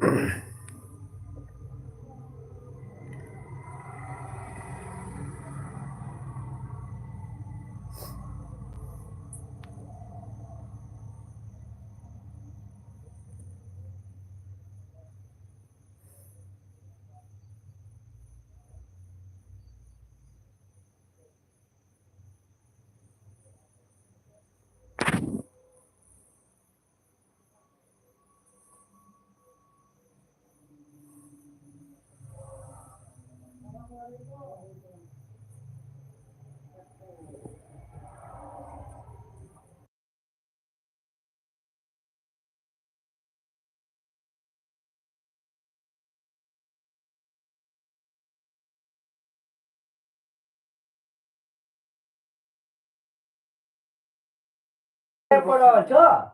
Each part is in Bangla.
Mm-hmm. Por chưa?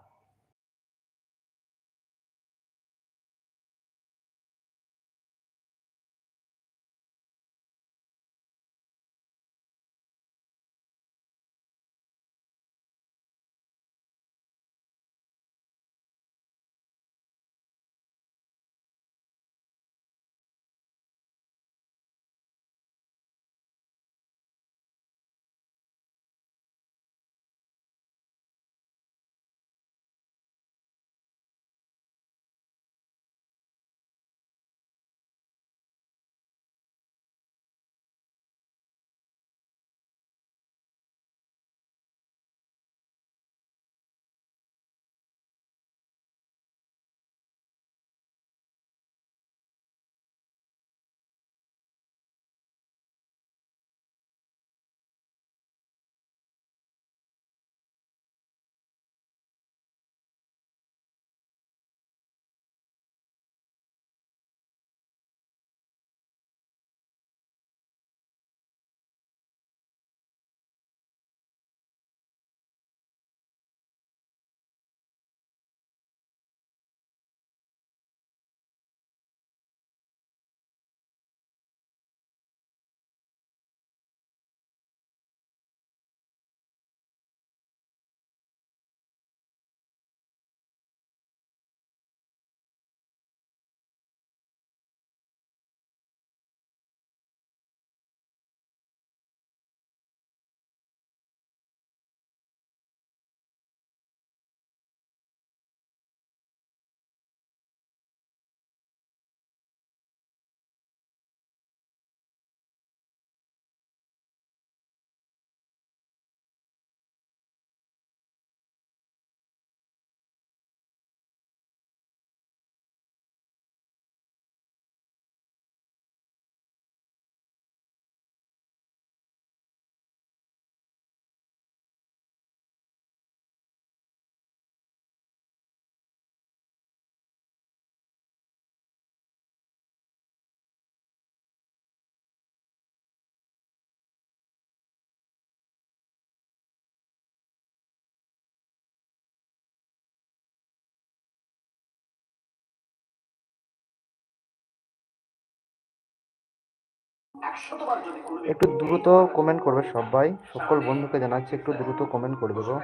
একটু দ্রুত কমেন্ট করবে সবাই। সকল বন্ধুকে জানাচ্ছি একটু দ্রুত কমেন্ট করবে গো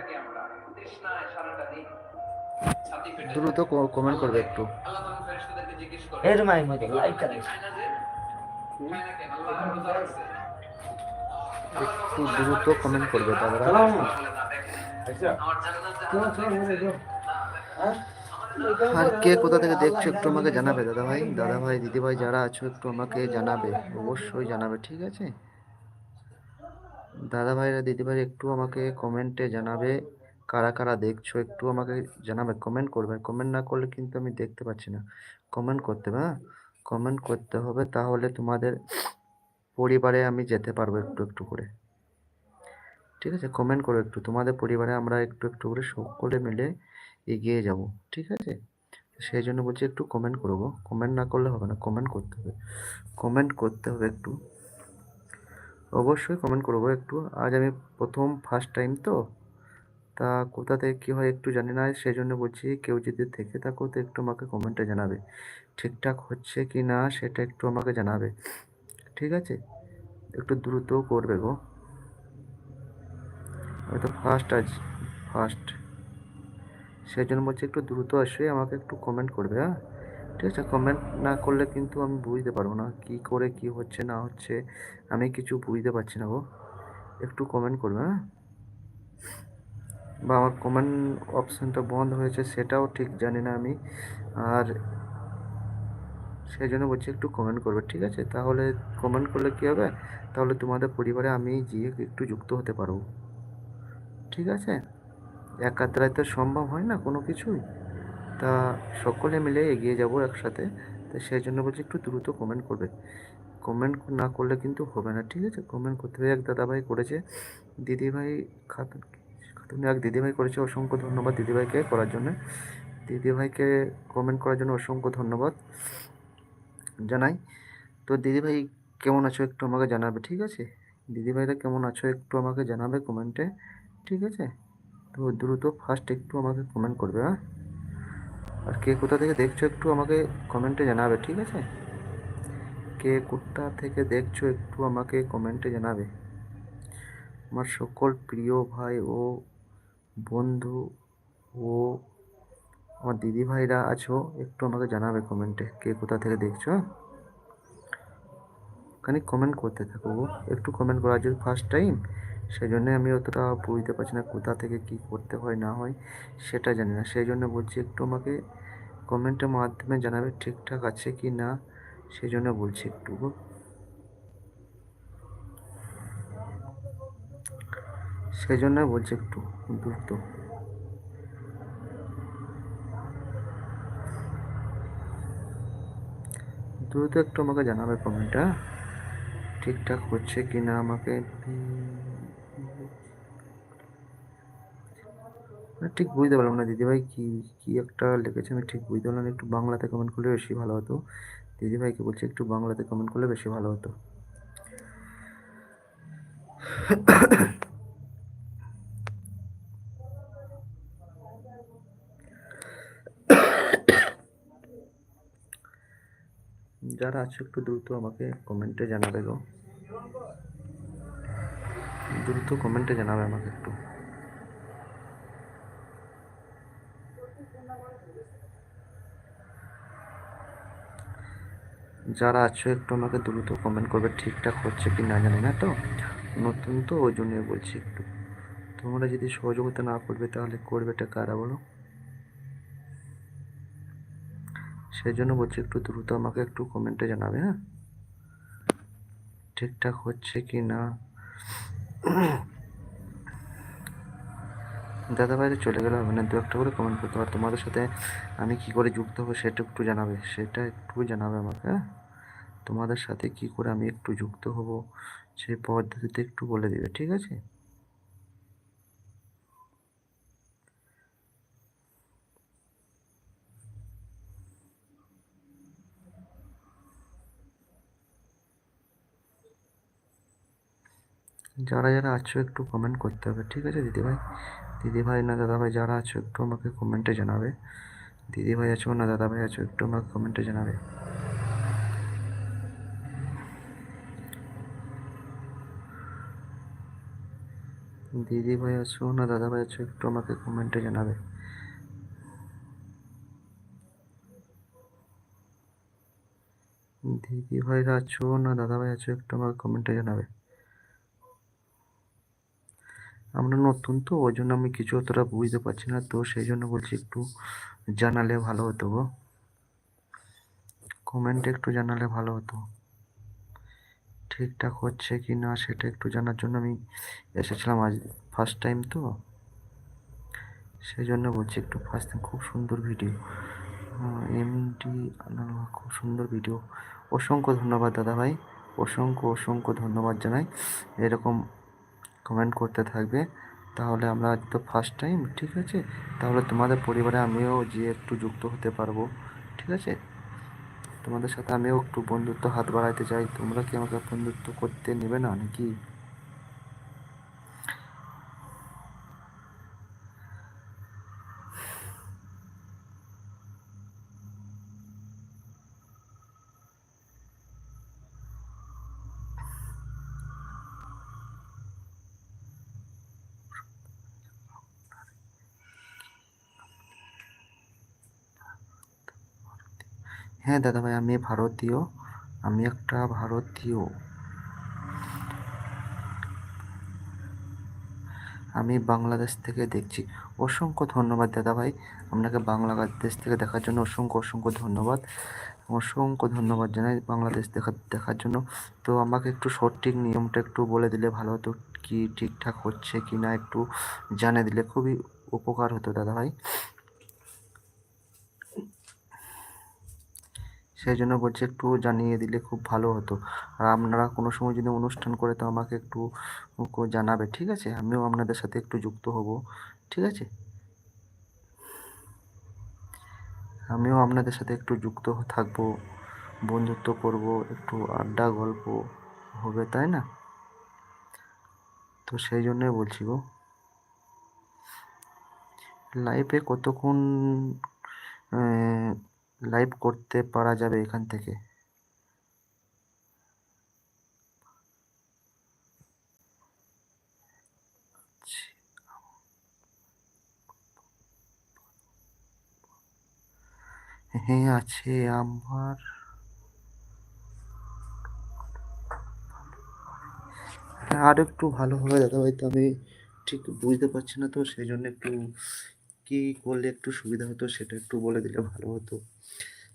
দ্রুত কমেন্ট করবে একটু। এর মধ্যে লাইট চালাই একটু দ্রুত কমেন্ট করবে দাদারা আর কে কোথা থেকে দেখছ একটু আমাকে জানাবে দাদা ভাই দাদা ভাই দিদি ভাই যারা আছো একটু আমাকে জানাবে, অবশ্যই জানাবে, ঠিক আছে? দাদা ভাইরা দিদি ভাই একটু আমাকে কমেন্টে জানাবে, কারা কারা দেখছ একটু আমাকে জানাবে কমেন্ট করবে কমেন্ট না করলে কিন্তু আমি দেখতে পাচ্ছি না। কমেন্ট করতে হবে হ্যাঁ? কমেন্ট করতে হবে তাহলে তোমাদের পরিবারে আমি যেতে পারব একটু একটু করে। ঠিক আছে? কমেন্ট করো একটু, তোমাদের পরিবারে আমরা একটু একটু করে সকলে মিলে এগিয়ে যাব, ঠিক আছে? সেই জন্য বলছি একটু কমেন্ট করব। কমেন্ট না করলে হবে না কমেন্ট করতে হবে। কমেন্ট করতে হবে একটু। অবশ্যই কমেন্ট করব একটু। আজ আমি প্রথম ফার্স্ট টাইম তো। তা কোথা থেকে কী হয় একটু জানি না। সেই জন্য বলছি কেউ যদি থেকে থাকো, তো একটু আমাকে কমেন্টে জানাবে। ঠিকঠাক হচ্ছে কি না, সেটা একটু আমাকে জানাবে। ঠিক আছে? একটু দ্রুত করবে গো। হয়তো ফার্স্ট আজ ফার্স্ট সেই জন্য বলছি একটু দ্রুত আসবে আমাকে একটু কমেন্ট করবে হ্যাঁ? ঠিক আছে? কমেন্ট না করলে কিন্তু আমি বুঝতে পারব না, কি করে, কি হচ্ছে, না হচ্ছে, আমি কিছু বুঝতে পারছি না গো। একটু কমেন্ট করবে হ্যাঁ? বা আমার কমেন্ট অপশানটা বন্ধ হয়েছে, সেটাও ঠিক জানি না আমি। আর সেই জন্য বলছি একটু কমেন্ট করবে, ঠিক আছে? তাহলে কমেন্ট করলে কী হবে? তাহলে তোমাদের পরিবারে আমি গিয়ে একটু যুক্ত হতে পারব। ঠিক আছে? একাত্রায় তো সম্ভব হয় না কোনো কিছুই। তা সকলে মিলে এগিয়ে যাব একসাথে। তো সেই জন্য বলছি একটু দ্রুত কমেন্ট করবে। কমেন্ট না করলে কিন্তু হবে না, ঠিক আছে? কমেন্ট করতে এক দাদাভাই করেছে। দিদিভাই খাতুন খাতুন এক দিদিভাই করেছে। অসংখ্য ধন্যবাদ দিদিভাইকে করার জন্য। দিদিভাইকে কমেন্ট করার জন্য অসংখ্য ধন্যবাদ জানাই। তো দিদিভাই কেমন আছো একটু আমাকে জানাবে, ঠিক আছে? দিদিভাইরা কেমন আছো একটু আমাকে জানাবে কমেন্টে ঠিক আছে? তো দ্রুত ফার্স্ট একটু আমাকে কমেন্ট করবে হ্যাঁ আর কে কোথা থেকে দেখছ একটু আমাকে কমেন্টে জানাবে, ঠিক আছে কে কোথা থেকে দেখছ একটু আমাকে কমেন্টে জানাবে আমার সকল প্রিয় ভাই ও বন্ধু ও আমার দিদি ভাইরা আছো, একটু আমাকে জানাবে কমেন্টে কে কোথা থেকে দেখছ? খানিক কমেন্ট করতে থাকো। একটু কমেন্ট করা যদি ফার্স্ট টাইম সেই জন্যে আমি অতটা বুঝতে পারছি না কোথা থেকে কি করতে হয়, না হয় সেটা জানি না। সেই জন্য বলছি একটু আমাকে কমেন্টের মাধ্যমে জানাবে ঠিকঠাক আছে কি না সেই জন্য বলছি একটু। সেই জন্য বলছি একটু দ্রুত। দ্রুত একটু আমাকে জানাবে কমেন্টটা ঠিকঠাক হচ্ছে কি না আমাকে? ঠিক বুঝতে পারলাম না, দিদিভাই কি কি একটা লিখেছে আমি ঠিক বুঝতে পারলাম একটু বাংলাতে কমেন্ট করলে বেশি ভালো হতো। দিদিভাইকে বলছি একটু বাংলাতে কমেন্ট করলে বেশি ভালো হতো। যারা আছে একটু দ্রুত আমাকে কমেন্টে জানাবে গো। দ্রুত কমেন্টে জানাবে আমাকে একটু। যারা আছো একটু আমাকে দ্রুত কমেন্ট করবে, ঠিকঠাক হচ্ছে কি না জানি না তো? নতুন তো, ওই জন্যই বলছি একটু। তোমরা যদি সহযোগিতা না করবে তাহলে করবে এটা কারা বলো? সেই জন্য বলছি একটু দ্রুত আমাকে একটু কমেন্টে জানাবে হ্যাঁ? ঠিকঠাক হচ্ছে কি না? দাদা বাইরে চলে গেলে হবে না দু একটা করে কমেন্ট করতে পারো তোমাদের সাথে আমি কি করে যুক্ত হব সেটা একটু জানাবে, সেটা একটু জানাবে আমাকে হ্যাঁ? তোমাদের সাথে কি করে আমি একটু যুক্ত হব সেই পদ্ধতিতে একটু বলে দিবে, ঠিক আছে? যারা যারা আছো একটু কমেন্ট করতে হবে, ঠিক আছে দিদিভাই? দিদিভাই না দাদাভাই যারা আছো, একটু আমাকে কমেন্টে জানাবে। দিদিভাই আছো না দাদাভাই আছো, একটু আমাকে কমেন্টে জানাবে। দিদিভাই আছো না দাদাভাই আছো, একটু আমাকে কমেন্টে জানাবে। দিদিভাইরা আছো না দাদাভাই আছো, একটু আমাকে কমেন্টে জানাবে। আমরা নতুন তো, ওই জন্য আমি কিছু অতটা বুঝতে পারছি না। তো সেই জন্য বলছি একটু জানালে ভালো হতো গো। কমেন্টে একটু জানালে ভালো হতো। ঠিকঠাক হচ্ছে কি না সেটা একটু জানার জন্য আমি এসেছিলাম আজ ফার্স্ট টাইম তো। সেই জন্য বলছি একটু ফার্স্ট টাইম খুব সুন্দর ভিডিও এমডি খুব সুন্দর ভিডিও অসংখ্য ধন্যবাদ দাদা ভাই অসংখ্য অসংখ্য ধন্যবাদ জানাই। এরকম কমেন্ট করতে থাকবে। তাহলে আমরা তো ফার্স্ট টাইম ঠিক আছে? তাহলে তোমাদের পরিবারে আমিও যে একটু যুক্ত হতে পারব, ঠিক আছে? তোমাদের সাথে আমিও একটু বন্ধুত্ব, হাত বাড়াইতে চাই। তোমরা কি আমাকে বন্ধুত্ব করতে নেবে না নাকি? হ্যাঁ দাদাভাই, আমি ভারতীয়। আমি একটা ভারতীয়। আমি বাংলাদেশ থেকে দেখছি। অসংখ্য ধন্যবাদ, দাদাভাই। আপনাকে বাংলাদেশ থেকে দেখার জন্য অসংখ্য অসংখ্য ধন্যবাদ। অসংখ্য ধন্যবাদ জানাই বাংলাদেশ দেখা, দেখার জন্য। তো আমাকে একটু সঠিক নিয়মটা একটু বলে দিলে ভালো হতো, কি ঠিকঠাক হচ্ছে কি না একটু জানিয়ে দিলে খুবই উপকার হতো, দাদাভাই। সেই জন্য বলছি একটু জানিয়ে দিলে খুব ভালো হতো। আর আপনারা কোনো সময় যদি অনুষ্ঠান করে তো আমাকে একটু জানাবে, ঠিক আছে? আমিও আপনাদের সাথে একটু যুক্ত হব, ঠিক আছে? আমিও আপনাদের সাথে একটু যুক্ত থাকব, বন্ধুত্ব করব, একটু আড্ডা গল্প হবে, তাই না? তো সেই জন্যই বলছি গো। লাইফে কতক্ষণ লাইভ করতে পারা যাবে এখান থেকে। হ্যাঁ আছে আমার। আর একটু ভালো হবে দাদা ভাই তো আমি ঠিক বুঝতে পারছি না তো, সেই জন্য একটু কি করলে একটু সুবিধা হতো সেটা একটু বলে দিলে ভালো হতো।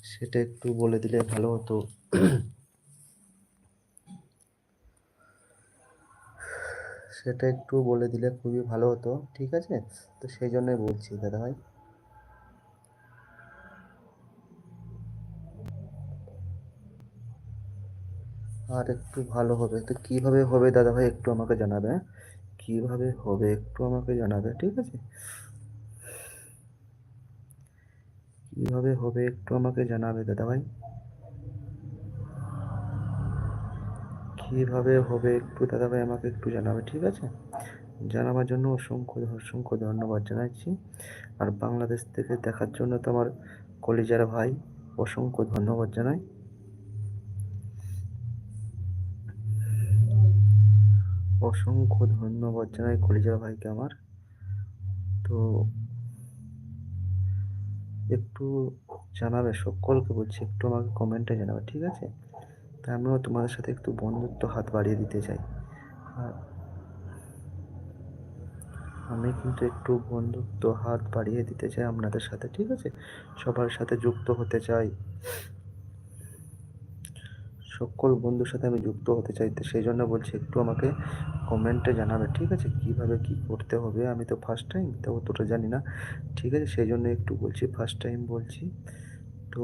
সেটা একটু বলে দিলে ভালো হতো। সেটা একটু বলে দিলে খুবই ভালো হতো, ঠিক আছে? তো সেই জন্যই বলছি দাদা ভাই আর একটু ভালো হবে। তো কীভাবে হবে দাদা ভাই একটু আমাকে জানাবে হ্যাঁ? কীভাবে হবে একটু আমাকে জানাবে, ঠিক আছে? কীভাবে হবে একটু আমাকে জানাবে দাদা ভাই কীভাবে হবে একটু দাদা ভাই আমাকে একটু জানাবে, ঠিক আছে? জানাবার জন্য অসংখ্য অসংখ্য ধন্যবাদ জানাচ্ছি। আর বাংলাদেশ থেকে দেখার জন্য তো আমার কলিজার ভাই অসংখ্য ধন্যবাদ জানাই। অসংখ্য ধন্যবাদ জানাই কলিজার ভাইকে আমার। তো একটু জানাবে, সকলকে বলছি, একটু আমাকে কমেন্টে জানাবে, ঠিক আছে? তা আমিও তোমাদের সাথে একটু বন্ধুত্ব হাত বাড়িয়ে দিতে চাই। আর আমি কিন্তু একটু বন্ধুত্ব হাত বাড়িয়ে দিতে চাই আপনাদের সাথে, ঠিক আছে? সবার সাথে যুক্ত হতে চাই। সকল বন্ধুর সাথে আমি যুক্ত হতে চাই সেই জন্য বলছি, একটু আমাকে কমেন্টে জানাবে, ঠিক আছে? কীভাবে কি করতে হবে? আমি তো ফার্স্ট টাইম তো অতটা জানি না। ঠিক আছে? সেই জন্য একটু বলছি ফার্স্ট টাইম বলছি। তো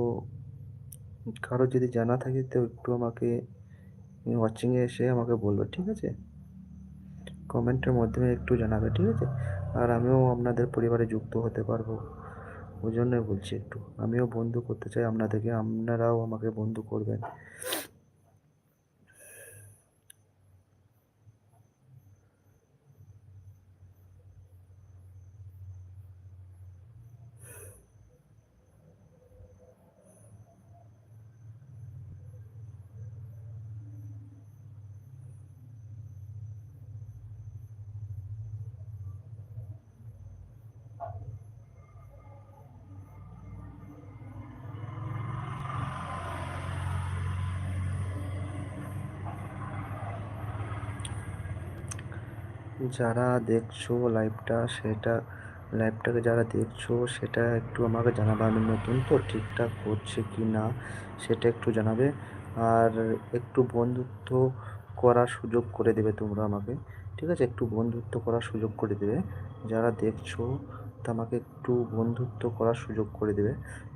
কারও যদি জানা থাকে, তো একটু আমাকে ওয়াচিংয়ে এসে আমাকে বলবে, ঠিক আছে? কমেন্টের মাধ্যমে একটু জানাবে, ঠিক আছে? আর আমিও আপনাদের পরিবারে যুক্ত হতে পারব। ওই জন্যই বলছি একটু। আমিও বন্ধু করতে চাই আপনাদেরকে, আপনারাও আমাকে বন্ধু করবেন। যারা দেখছ লাইভটা সেটা লাইভটাকে যারা দেখছ, সেটা একটু আমাকে জানাবে আমি নতুন তো ঠিকঠাক হচ্ছে কি না, সেটা একটু জানাবে। আর একটু বন্ধুত্ব করার সুযোগ করে দেবে তোমরা আমাকে, ঠিক আছে? একটু বন্ধুত্ব করার সুযোগ করে দেবে। যারা দেখছ, তা আমাকে একটু বন্ধুত্ব করার সুযোগ করে দেবে।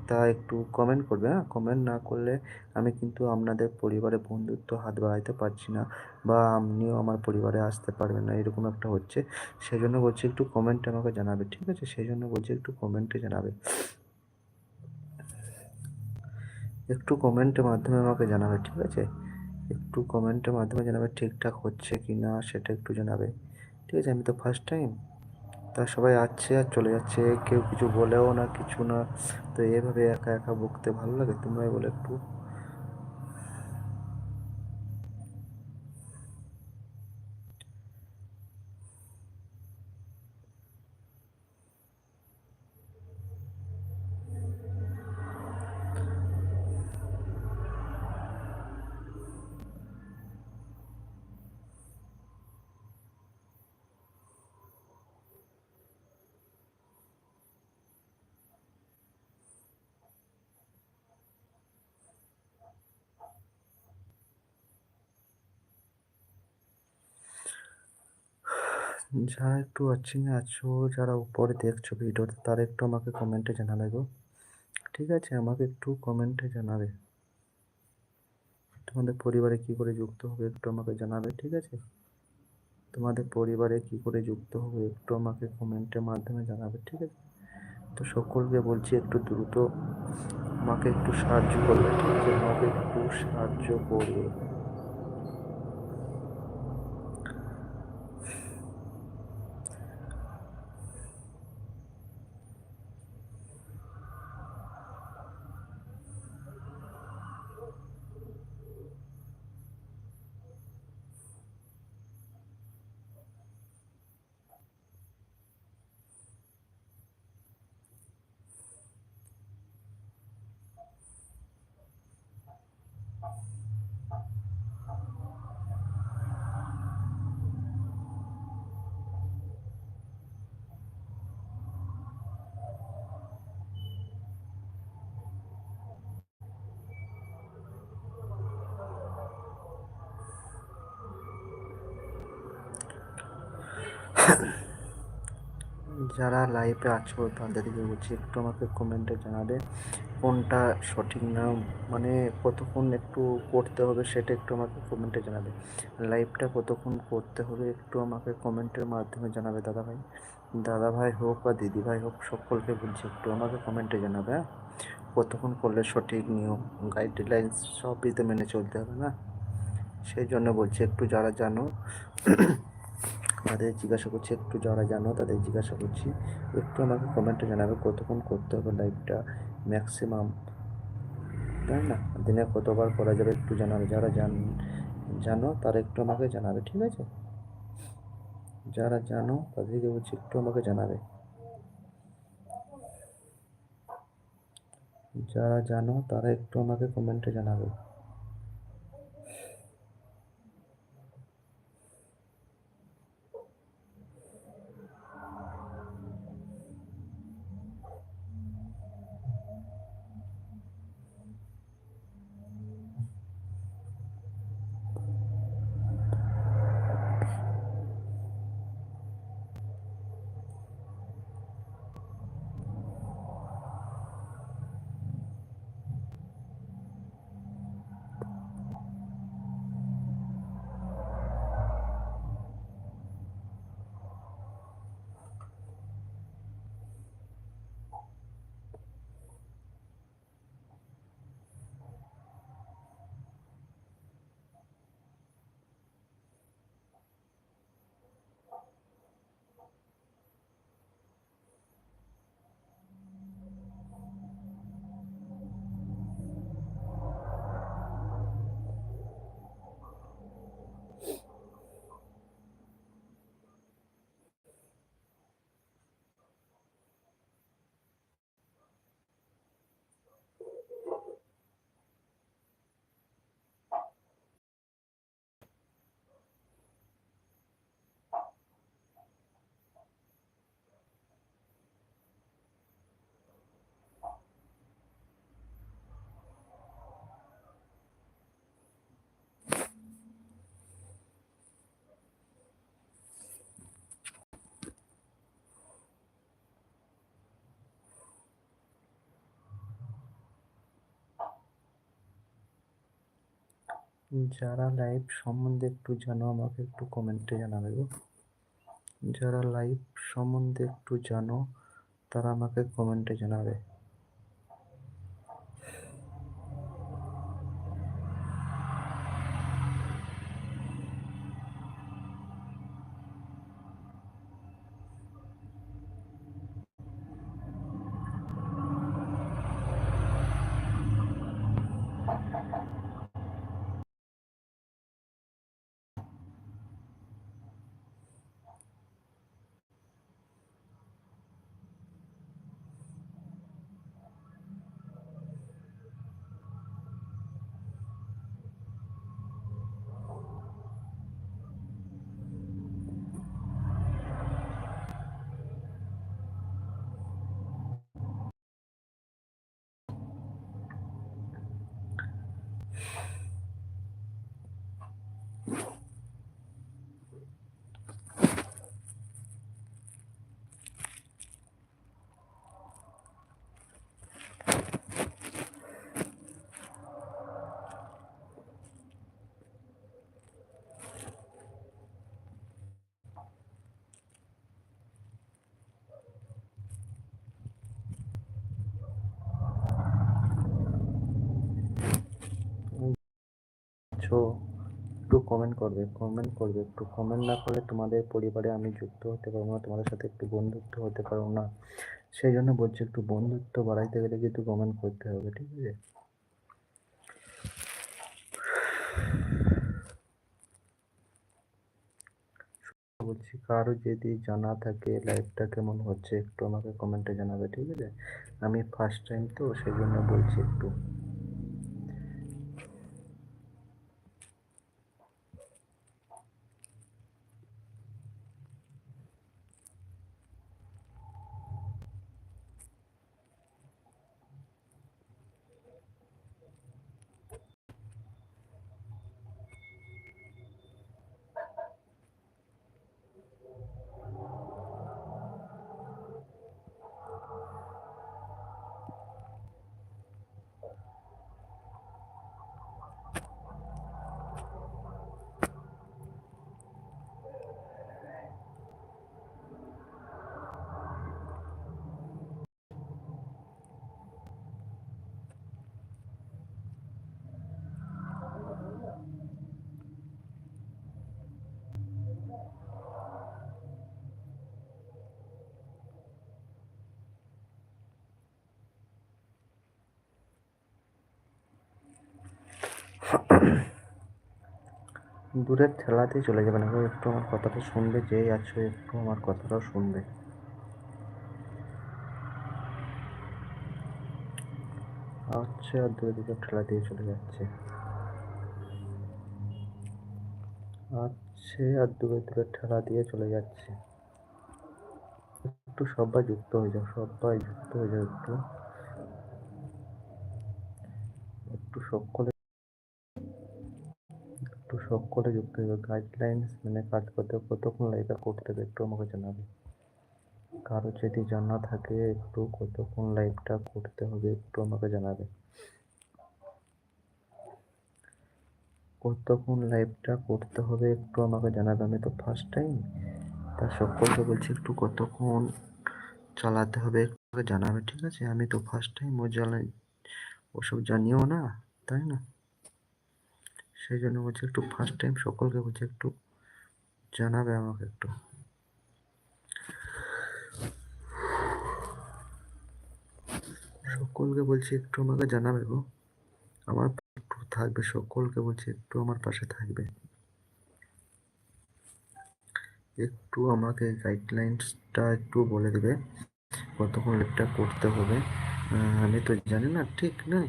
তা একটু কমেন্ট করবে হ্যাঁ? কমেন্ট না করলে আমি কিন্তু আপনাদের পরিবারে বন্ধুত্ব হাত বাড়াইতে পারছি না। বা আপনিও আমার পরিবারে আসতে পারবেন না, এরকম একটা হচ্ছে। সেই জন্য বলছি একটু কমেন্টে আমাকে জানাবে, ঠিক আছে? সেই জন্য বলছি একটু কমেন্টে জানাবে। একটু কমেন্টের মাধ্যমে আমাকে জানাবে, ঠিক আছে? একটু কমেন্টের মাধ্যমে জানাবে ঠিকঠাক হচ্ছে কি না, সেটা একটু জানাবে। ঠিক আছে? আমি তো ফার্স্ট টাইম তা সবাই আসছে আর চলে যাচ্ছে, কেউ কিছু বলেও না, কিছু না। তো এভাবে একা একা বকতে ভালো লাগে? তোমরাই বলে একটু। যারা একটু ওয়াচিংয়ে আছো, যারা উপরে দেখছ ভিডিওতে, তারা একটু আমাকে কমেন্টে জানাবে গো। ঠিক আছে? আমাকে একটু কমেন্টে জানাবে। তোমাদের পরিবারে কি করে যুক্ত হবে একটু আমাকে জানাবে, ঠিক আছে? তোমাদের পরিবারে কি করে যুক্ত হবে একটু আমাকে কমেন্টের মাধ্যমে জানাবে, ঠিক আছে? তো সকলকে বলছি একটু দ্রুত আমাকে একটু সাহায্য করবে, ঠিক আছে? আমাকে একটু সাহায্য করবে। যারা লাইভে আছো তাদেরকে বলছি, একটু আমাকে কমেন্টে জানাবে, কোনটা সঠিক না মানে কতক্ষণ একটু করতে হবে সেটা একটু আমাকে কমেন্টে জানাবে। লাইভটা কতক্ষণ করতে হবে একটু আমাকে কমেন্টের মাধ্যমে জানাবে দাদা ভাই দাদা ভাই হোক বা দিদি ভাই হোক, সকলকে বলছি, একটু আমাকে কমেন্টে জানাবে হ্যাঁ? কতক্ষণ করলে সঠিক নিয়ম গাইডলাইন্স সবই তো মেনে চলতে হবে না? সেই জন্য বলছি, একটু যারা জানো তাদের জিজ্ঞাসা করছি, একটু যারা জানো তাদের জিজ্ঞাসা করছি, একটু আমাকে কমেন্টে জানাবে কতক্ষণ করতে হবে লাইভটা ম্যাক্সিমাম তাই না, দিনে কতবার করা যাবে একটু জানাবে, যারা জান, জানো তারা একটু আমাকে জানাবে, ঠিক আছে? যারা জানো তাদেরকে বলছি, একটু আমাকে জানাবে। যারা জানো তারা একটু আমাকে কমেন্টে জানাবে। যারা লাইভ সম্বন্ধে একটু জানো, আমাকে একটু কমেন্টে জানাবে গো। যারা লাইভ সম্বন্ধে একটু জানো, তারা আমাকে কমেন্টে জানাবে। দেখছ একটু কমেন্ট করবে কমেন্ট করবে, একটু কমেন্ট না করলে তোমাদের পরিবারে আমি যুক্ত হতে পারব না, তোমাদের সাথে একটু বন্ধুত্ব হতে পারব না। সেই জন্য বলছি একটু বন্ধুত্ব বাড়াইতে গেলে কিন্তু কমেন্ট করতে হবে, ঠিক আছে? বলছি, কারও যদি জানা থাকে লাইভটা কেমন হচ্ছে, একটু আমাকে কমেন্টে জানাবে, ঠিক আছে? আমি ফার্স্ট টাইম তো, সেই জন্য বলছি একটু। দূরের ঠেলাতেই চলে যাবে না একটু আমার কথাটা শুনবে যেই আছো, একটু আমার কথাটাও শুনবে। আচ্ছা দূরে দিকে ঠেলা দিয়ে চলে যাচ্ছে। আচ্ছা আর দূরে দূরে ঠেলা দিয়ে চলে যাচ্ছে। একটু সবাই যুক্ত হয়ে যাও, সবাই যুক্ত হয়ে যাও একটু। একটু সকলে সকলে যুক্ত যাও গাইডলাইন্স মানে কাজ করতে কতক্ষণ লাইভটা করতে হবে একটু আমাকে জানাবে। কারও যদি জানা থাকে একটু কতক্ষণ লাইভটা করতে হবে একটু আমাকে জানাবে। কতক্ষণ লাইভটা করতে হবে একটু আমাকে জানাবে। আমি তো ফার্স্ট টাইম তা সকলকে বলছি একটু কতক্ষণ চালাতে হবে একটু জানাবে, ঠিক আছে? আমি তো ফার্স্ট টাইম ও জানাই ওসব জানিও না, তাই না? সেই জন্য বলছি একটু ফার্স্ট টাইম সকলকে বলছি একটু জানাবে আমাকে একটু। সকলকে বলছি একটু আমাকে জানাবে গো। আমার একটু থাকবে, সকলকে বলছি একটু আমার পাশে থাকবে। একটু আমাকে গাইডলাইন্সটা একটু বলে দেবে, কতক্ষণ লেটটা করতে হবে। আমি তো জানি না, ঠিক না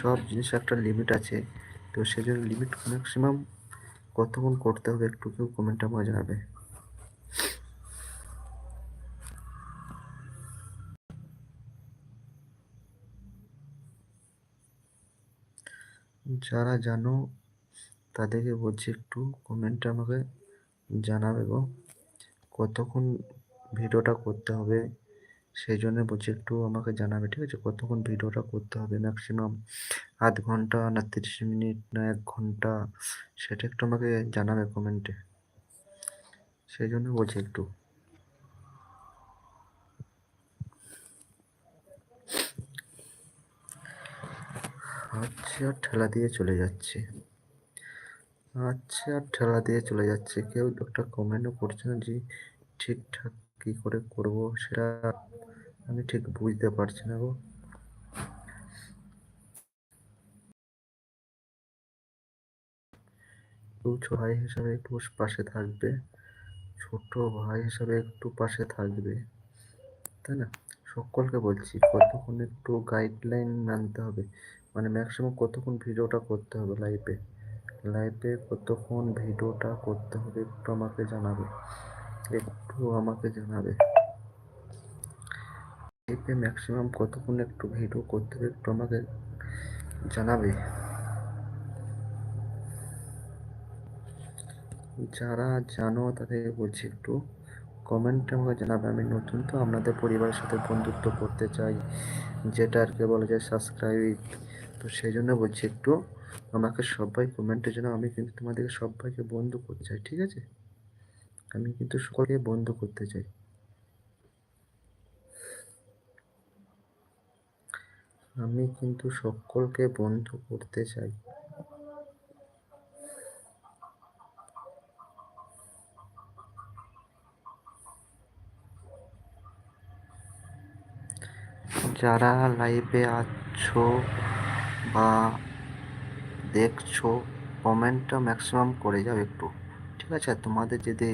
সব জিনিস একটা লিমিট আছে। তো সেই জন্য লিমিট ম্যাক্সিমাম কতক্ষণ করতে হবে একটু কেউ কমেন্টে আমাকে জানাবে। যারা জানো, তাদেরকে বলছি একটু কমেন্টে আমাকে জানাবে গো। কতক্ষণ ভিডিওটা করতে হবে, সেই জন্য বলছি একটু আমাকে জানাবে, ঠিক আছে? কতক্ষণ ভিডিওটা করতে হবে ম্যাক্সিমাম আধ ঘণ্টা না তিরিশ মিনিট না এক ঘণ্টা, সেটা একটু আমাকে জানাবে কমেন্টে সেই জন্য বলছি একটু। আচ্ছা ঠেলা দিয়ে চলে যাচ্ছে। আচ্ছা আর ঠেলা দিয়ে চলে যাচ্ছে। কেউ একটা কমেন্টও করছে না যে ঠিকঠাক কী করে করব, সেটা আমি ঠিক বুঝতে পারছি না গো। ছোট ভাই হিসাবে একটু পাশে থাকবে। ছোট ভাই হিসাবে একটু পাশে থাকবে। তাই না? সকলকে বলছি, কতক্ষণ একটু গাইডলাইন মানতে হবে? মানে ম্যাক্সিমাম কতক্ষণ ভিডিওটা করতে হবে লাইভে লাইভে কতক্ষণ ভিডিওটা করতে হবে একটু আমাকে জানাবে। একটু আমাকে জানাবে। লাইভে ম্যাক্সিমাম কতক্ষণ একটু ভিডিও করতে হবে একটু আমাকে জানাবে। যারা জানো তাদের বলছি একটু কমেন্টে আমাকে জানাবে। আমি নতুন তো, আপনাদের পরিবারের সাথে বন্ধুত্ব করতে চাই, যেটা আর কি বলা যায় সাবস্ক্রাইব তো সেই জন্য বলছি একটু আমাকে সবাই কমেন্টে জন্য আমি কিন্তু তোমাদেরকে সবাইকে বন্ধু করতে চাই, ঠিক আছে? আমি কিন্তু সকলকে বন্ধু করতে চাই। আমি কিন্তু সকলকে বন্ধু করতে চাই। যারা লাইভে আছো বা দেখছ কমেন্টটা ম্যাক্সিমাম করে যাও একটু, ঠিক আছে? তোমাদের যদি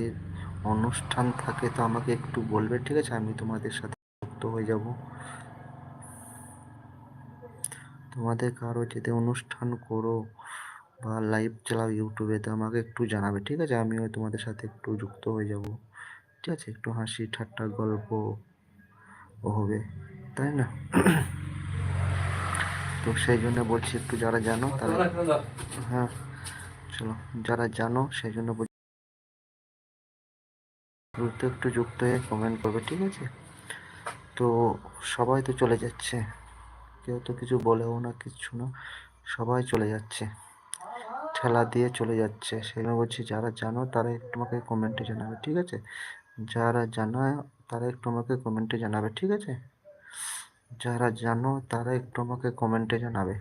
অনুষ্ঠান থাকে তো আমাকে একটু বলবে, ঠিক আছে? আমি তোমাদের সাথে যুক্ত হয়ে যাব। তোমাদের কারও যদি অনুষ্ঠান করো বা লাইভ চালাও ইউটিউবে তো আমাকে একটু জানাবে, ঠিক আছে? আমিও তোমাদের সাথে একটু যুক্ত হয়ে যাব, ঠিক আছে? একটু হাসি ঠাট্টা গল্প হবে। তাই না? তো সেই জন্য বলছি একটু যারা জানো তারা হ্যাঁ চলো যারা জানো সেই জন্য বলছি একটু যুক্ত হয়ে কমেন্ট করবে ঠিক আছে? তো সবাই তো চলে যাচ্ছে। কেউ তো কিছু বলেও না কিছু না সবাই চলে যাচ্ছে। ঠেলা দিয়ে চলে যাচ্ছে। সেই জন্য বলছি যারা জানো তারা একটু আমাকে কমেন্টে জানাবে ঠিক আছে? যারা জানো তারা একটু আমাকে কমেন্টে জানাবে ঠিক আছে? যারা জানো তারা একটু আমাকে কমেন্টে জানাবে।